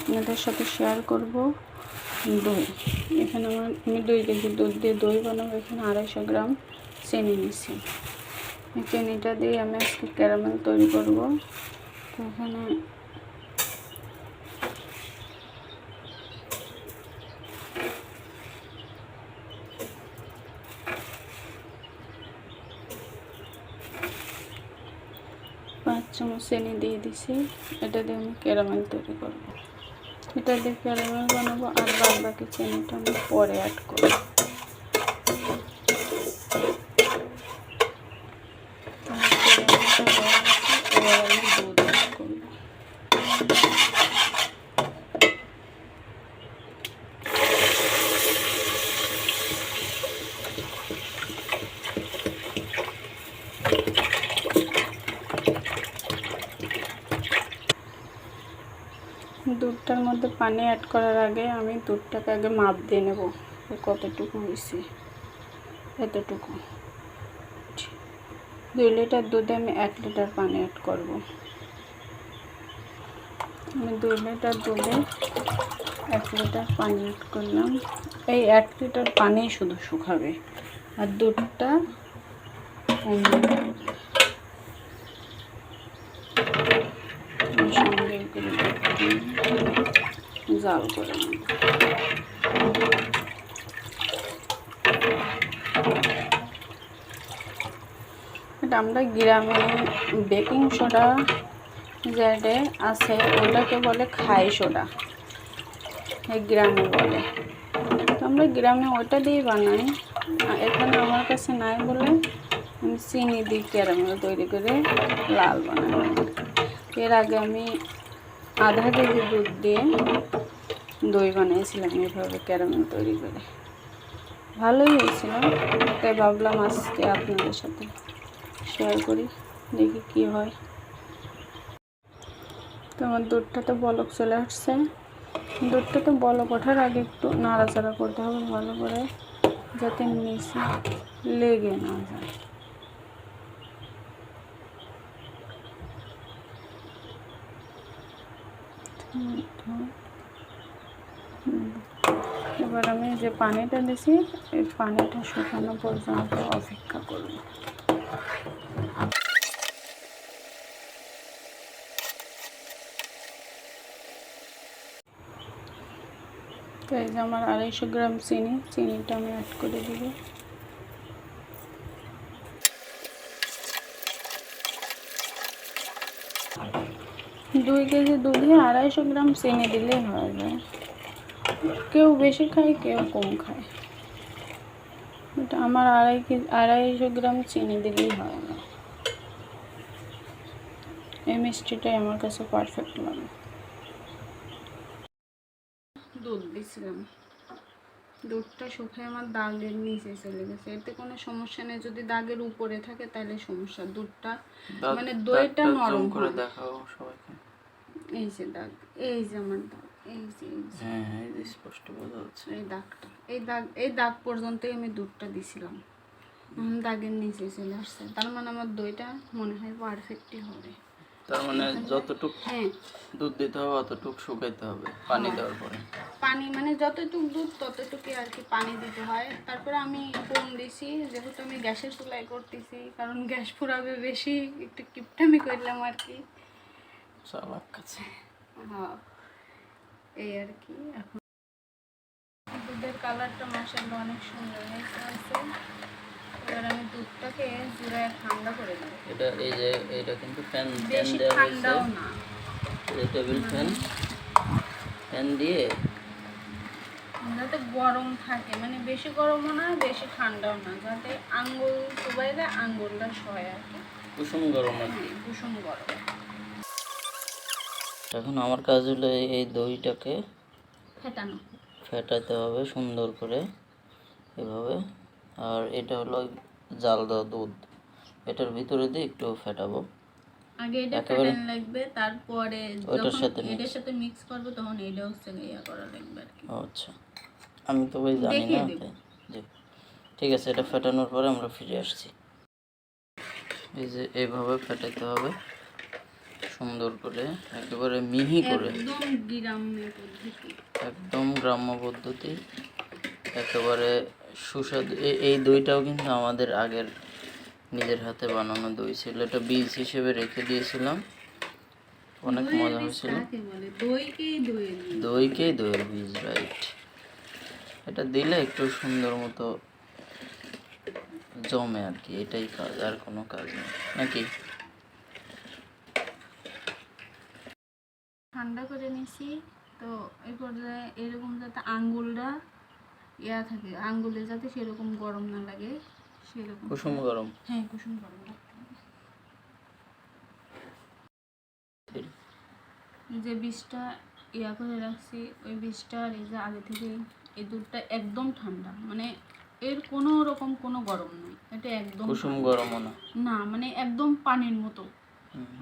আপনাদের সাথে শেয়ার করব। দই। এখানে আমার, আমি দুই কেজি দুধ দিয়ে দই বানাবো। এখানে আড়াইশো গ্রাম চিনি নিছি। চিনিটা দিয়ে আমি আজকে ক্যারামেল তৈরি করব। তো এখানে পাঁচ চামচ চিনি দিয়ে দিছি। এটা দিয়ে আমি ক্যারামেল তৈরি করব। এটা দিয়ে ক্যারামেল বানাবো আর বাদ বাকি চিনিটা আমি পরে অ্যাড করব এবার আমি দুধ অ্যাড করব দুধটার মধ্যে পানি অ্যাড করার আগে আমি দুধটাকে আগে মাপ দিয়ে নেব কতটুকু হয়েছে, এতটুকু। দুই লিটার দুধে আমি এক লিটার পানি অ্যাড করব। আমি দুই লিটার দুধে এক লিটার পানি অ্যাড করলাম। এই এক লিটার পানি শুধু শুকাবে। আর দুধটা জাল করে এটা আমরা গ্রামে বেকিং সোডা যেটা আছে, ওটাকে বলে খাই সোডা এই গ্রামে বলে। আমরা গ্রামে ওটা দিয়ে বানাই। এখানে আমার কাছে নাই বলে আমি চিনি দিই ক্যারামেল তৈরি করে লাল বানাই। এর আগে আমি আধা কেজি দুধ দিয়ে দই বানিয়েছিলাম, এইভাবে ক্যারামেল তৈরি করে। ভালোই হয়েছিল, তাই ভাবলাম আজকে আপনাদের সাথে শেয়ার করি, দেখি কি হয়। তো আমার দুধটা তো বলক চলে আসছে। দুধটা তো বলক ওঠার আগে একটু নাড়াচাড়া করতে হবে ভালো করে, যাতে নিচে লেগে না যায়। এবার আমি যে পানিটা দিছি, এই পানিটা শুকানো পর্যন্ত অপেক্ষা করব। তো এই যে আমার আড়াইশো গ্রাম চিনি, চিনিটা আমি অ্যাড করে দিব। দুই কেজি দুধে আড়াইশো গ্রাম চিনি দিলেই হয়ে যায়। কেউ বেশি খায় কেউ কম খায়। এটা আমার আড়াই কেজি আড়াইশো গ্রাম চিনি দিলেই হয় না এই মিষ্টিটাই আমার কাছে পারফেক্ট লাগে। দুধ দিছিলাম। দুধটা শুকিয়ে আমার দাগের নিচে চলে গেছে। এতে কোনো সমস্যা নেই। যদি দাগের উপরে থাকে তাহলে সমস্যা। দুধটা মানে দইটা নরম করে দেখাও সবাইকে। এই যে দাগ এই যে আমার দাগ এই যে হ্যাঁ হ্যাঁ এই যে স্পষ্ট বোঝা যাচ্ছে। এই দাগটা এই দাগ এই দাগ পর্যন্তই আমি দুধটা দিছিলাম। দাগের নিচে চলে আসছে। তার মানে আমার দইটা মনে হয় পারফেক্টই হবে। তার মানে যতটুক হ্যাঁ। দুধ দিতে হবে অতটুক শুকাইতে হবে পানি দেওয়ার পরে। পানি মানে যতটুকু দুধ ততটুকুই আর কি পানি দিতে হয়। তারপরে আমি কম দিছি যেহেতু আমি গ্যাসের চুলাই করতেছি কারণ গ্যাস ফুরাবে বেশি একটু কিপটামি করলাম আর কি। চালাক কাছে। হ্যাঁ এই আর কি। এখন দুধের কালারটা মাসাল্লাহ অনেক সুন্দর হয়েছে। এবার আমি দুধটাকে জুড়ায় ঠান্ডা করে দেবো এটা এই যে এটা কিন্তু ফ্যান ফ্যান দেওয়া ঠান্ডাও না। এই টেবিল ফ্যান। ফ্যান দিয়ে যাতে গরম থাকে মানে বেশি গরমও না বেশি ঠান্ডাও না যাতে আঙ্গুল চুবাইলে আঙ্গুলটা সয় আর কি। কুসুম গরম আর কি। হ্যাঁ, কুসুম গরম। এখন আমার কাজ হলো এই- দইটাকে ফেটানো। ফেটাতে হবে সুন্দর করে এভাবে। আর এটা হলো জাল দেওয়া দুধ। এটার ভিতরে দিয়ে একটু ফেটাবো। আগে এটা একেবারে- ফেটানো লাগবে তারপরে যখন সাথে এটার সাথে মিক্স করব তখন এটা হচ্ছে ইয়া করা লাগবে ও আচ্ছা। আমি তো ভাই জানি না জি। ঠিক আছে এটা ফেটানোর পরে আমরা ফিরে আসছি। এই যে এইভাবে ফেটাতে হবে। সুন্দর করে একেবারে মিহি করে। একদম গ্রাম্য পদ্ধতি। একেবারে সুস্বাদু। এই দইটাও কিন্তু আমাদের আগের নিজের হাতে বানানো দই ছিল। এটা বীজ হিসেবে রেখে দিয়েছিলাম। অনেক মজা হয়েছিল। দইকেই দইয়ের বীজ। রাইট এটা দিলে একটু সুন্দর মতো জমে আর কি। এটাই কাজ আর কোনো কাজ নেই। নাকি? ঠান্ডা করে নিছি। তো এই পর্যায়ে এরকম যাতে আঙ্গুলটা ইয়া থাকে আঙ্গুলে যাতে সেরকম গরম না লাগে সেরকম। কুসুম গরম? হ্যাঁ কুসুম গরম রাখতে যে বীজটা ইয়া করে রাখছি ওই বীজটা আর এই যে আগে থেকে এই দুধটা একদম ঠান্ডা। মানে এর কোনো রকম কোনো গরম নেই। এটা একদম কুসুম গরমও না। না মানে একদম পানির মতো।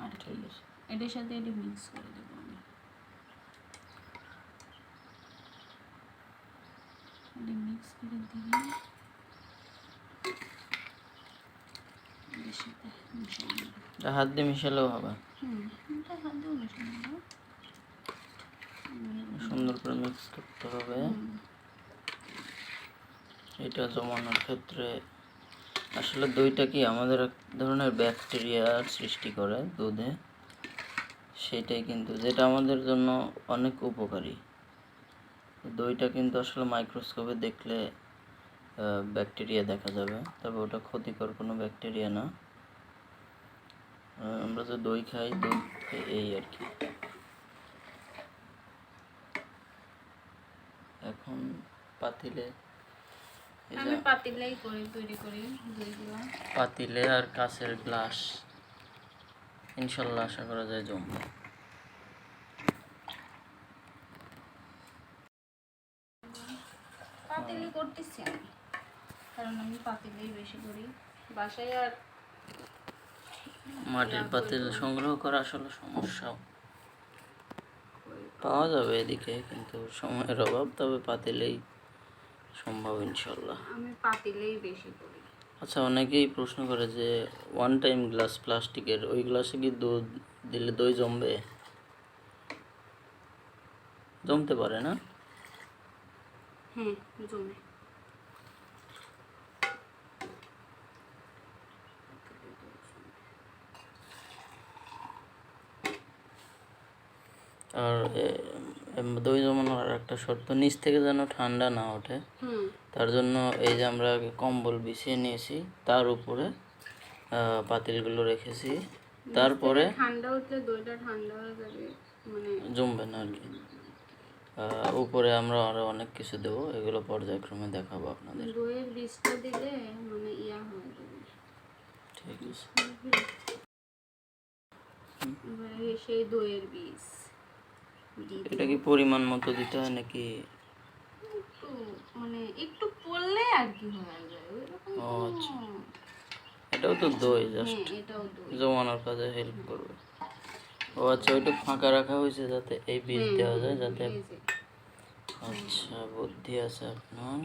আর ঠিক আছে। এটার সাথে এটি মিক্স করে দেবো আমি এটি মিক্স করে এটা হাত দিয়ে মিশালেও হবে সুন্দর করে মিক্স করতে হবে এটা জমানোর ক্ষেত্রে আসলে দইটা কি আমাদের এক ধরনের ব্যাকটেরিয়ার সৃষ্টি করে দুধে? সেটাই কিন্তু যেটা আমাদের জন্য অনেক উপকারী। দইটা কিন্তু আসলে মাইক্রোস্কোপে দেখলে ব্যাকটেরিয়া দেখা যাবে। তবে ওটা ক্ষতিকর কোনো ব্যাকটেরিয়া না। আমরা যে দই খাই দুধ এই আর কি। এখন পাতিলে আমি পাতিলাই করে তৈরি করি দইগুলো। পাতিলে আর কাছের গ্লাস। ইনশাল্লাহ আশা করা যায় জমবে পাতিলি করতেছি আমি কারণ আমি পাতিলেই বেশি করি। বাসায় আর মাটির পাতিল সংগ্রহ করা আসলে সমস্যা। পাওয়া যাবে এদিকে কিন্তু সময়ের অভাব তবে পাতিলেই সম্ভব ইনশাল্লাহ আমি পাতিলেই বেশি করি। আচ্ছা অনেকেই প্রশ্ন করে যে ওয়ান টাইম গ্লাস প্লাস্টিকের ওই গ্লাসে কি দুধ দিলে দই জমবে? জমতে পারে না? হ্যাঁ জমে। আর দই জমানোর আর একটা শর্ত নিচ থেকে যেন ঠান্ডা না ওঠে। তার জন্য এই যে আমরা কম্বল বিছিয়ে নিয়েছি তার উপরে পাতিলগুলো রেখেছি। তারপরে ঠান্ডা উঠলে দইটা ঠান্ডা হয়ে যাবে মানে জমবে না আর কি। উপরে আমরা আরও অনেক কিছু দেবো এগুলো পর্যায়ক্রমে দেখাবো আপনাদের। দইয়ের বীজটা দিলে মানে ইয়া হয়ে যাবে। ঠিক আছে। সেই দইয়ের বীজ। এটা কি পরিমাণ মতো দিতে হয় নাকি? মানে একটু পড়লে আর কি হয়ে যায় আচ্ছা। এটাও তো দই জাস্ট হ্যাঁ জমানোর কাজে হেল্প করবে। ও আচ্ছা ওইটা ফাঁকা রাখা হয়েছে যাতে এই বীজ দেওয়া যায় যাতে আচ্ছা বুদ্ধি আছে আপনার।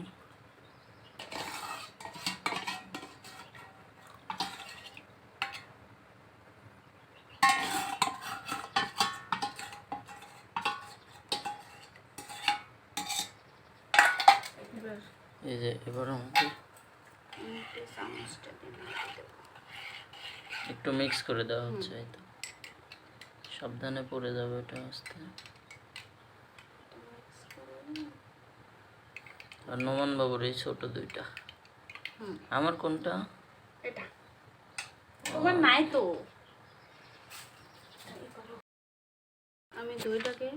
এই যে এবার আমাকে। একটু মিক্স করে দেওয়া হচ্ছে এই তো সাবধানে পড়ে যাবে এটা আস্তে। আর নোমান বাবুর এই ছোট দুইটা। আমার কোনটা? এটা। তোমার নাই তো। আমি দইটাকে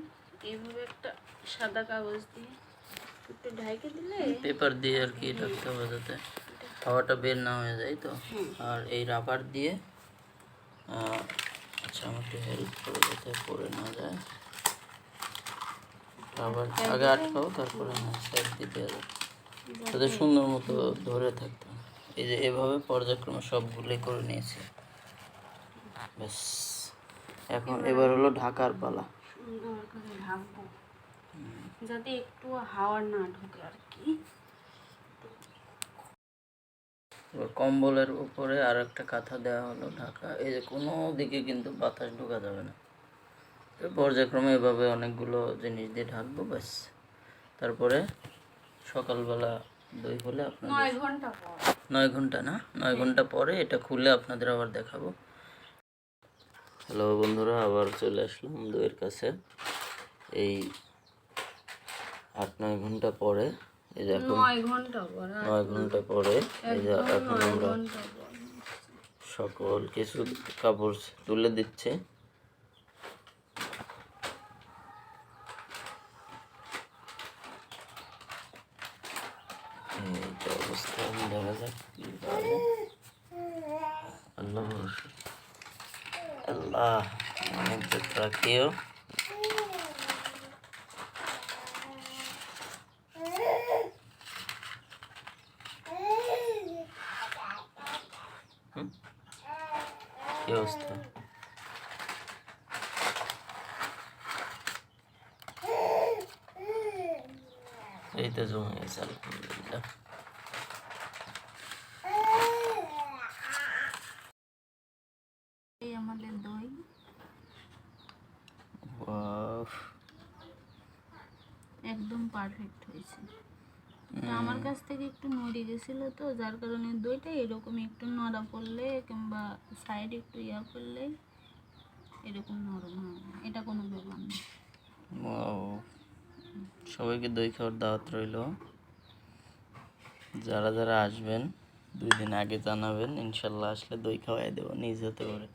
এইভাবে একটা সাদা কাগজ দিয়ে একটু ঢাইকে দিলে পেপার দিয়ে আর কি রাখতে হবে যাতে হাওয়াটা বের না হয়ে যায় তো। আর এই রাবার দিয়ে আচ্ছা আমাকে হেল্প করে যাতে পড়ে না যায়। রাবার আগে আটকাও তারপরে হ্যাঁ সাইড দিতে হবে যাতে সুন্দর মতো ধরে থাকতে হবে। এই যে এভাবে পর্যায়ক্রমে সবগুলোই করে নিয়েছি। ব্যাস। এখন এবার হলো ঢাকার পালা। যাতে একটু হাওয়া না ঢোকে আর কি। কম্বলের উপরে আর একটা কাঁথা দেওয়া হলো ঢাকা। এই যে কোনো দিকে কিন্তু বাতাস ঢোকা যাবে না। পর্যায়ক্রমে এভাবে অনেকগুলো জিনিস দিয়ে ঢাকবো ব্যাস। তারপরে সকালবেলা দই হলে আপনাদের নয় ঘণ্টা পর। নয় ঘণ্টা না? নয় ঘণ্টা পরে এটা খুলে আপনাদের আবার দেখাবো। হ্যালো বন্ধুরা আবার চলে আসলাম দইয়ের কাছে। এই আট নয় ঘণ্টা পরে এই যে এখন নয় ঘণ্টা পর নয় ঘণ্টা পরে এই যে এখন আমরা সকল কিছু কাপড় তুলে দিচ্ছে অবস্থা দেখা যাক। আল্লাহ আল্লাহ অনেক রাখিও হুম? অবস্থা। এই তো জমে গেছে আলহামদুলিল্লাহ। এই আমাদের দই। একদম পারফেক্ট হয়েছে। আমার কাছ থেকে একটু নড়ে গেছিল তো যার কারণে দইটা এরকম একটু নড়া পড়লে কিংবা সাইড একটু ইয়া করলে এরকম নরম হয় না এটা কোনো ব্যাপার না। সবাইকে দই খাওয়ার দাওয়াত রইল। যারা যারা আসবেন দুই দিন আগে জানাবেন ইনশাল্লাহ আসলে দই খাওয়াই দেবো নিজ হতে পারে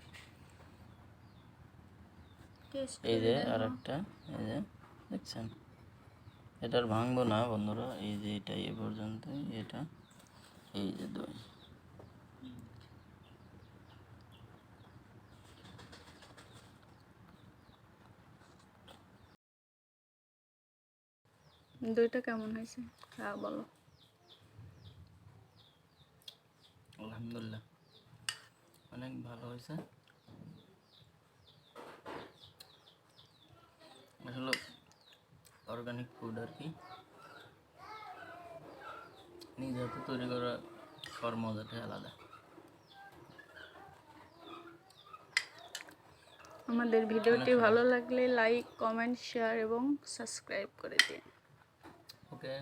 এই যে আর একটা এই যে দেখছেন? এটার ভাঙবো না বন্ধুরা এই যে এটা এ পর্যন্ত এটা এই যে দই। দইটা কেমন হয়েছে? হ্যাঁ বলো। আলহামদুলিল্লাহ। অনেক ভালো হয়েছে। আসলে অর্গানিক ফুড আর কি। নিজে হাতে তৈরি করা খাওয়ার মজাটাই আলাদা। আমাদের ভিডিওটি ভালো লাগলে লাইক কমেন্ট শেয়ার এবং সাবস্ক্রাইব করে দিন। ওকে